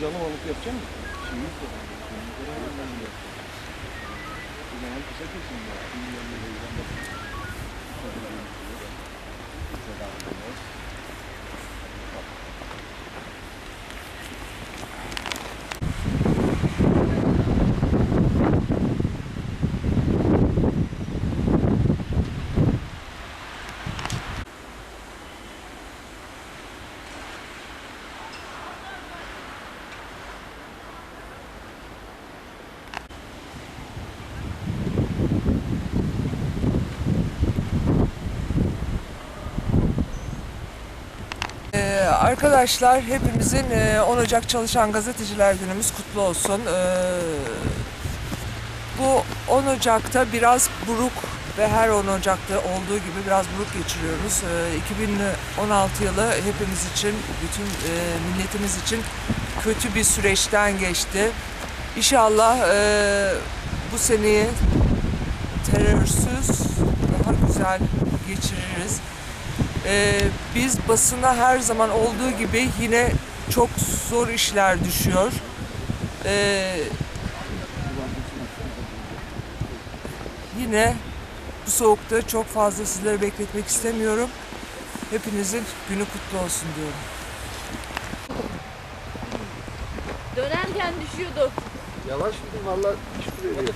canlı balık yapacak mısın? Şimdi yok da. O zaman kısa kesin ya. Şimdi yanına da yüzden bakın. Kısa davranıyoruz. Ee, arkadaşlar hepimizin e, 10 Ocak Çalışan Gazeteciler Günümüz kutlu olsun. Ee, bu 10 Ocak'ta biraz buruk ve her 10 Ocak'ta olduğu gibi biraz buruk geçiriyoruz. Ee, 2016 yılı hepimiz için, bütün e, milletimiz için kötü bir süreçten geçti. İnşallah e, bu seneyi terörsüz, daha güzel geçiririz. Ee, biz basına her zaman olduğu gibi yine çok zor işler düşüyor. Ee, yine bu soğukta çok fazla sizleri bekletmek istemiyorum. Hepinizin günü kutlu olsun diyorum. Dönerken düşüyordu. Yavaş gidin valla duruyor.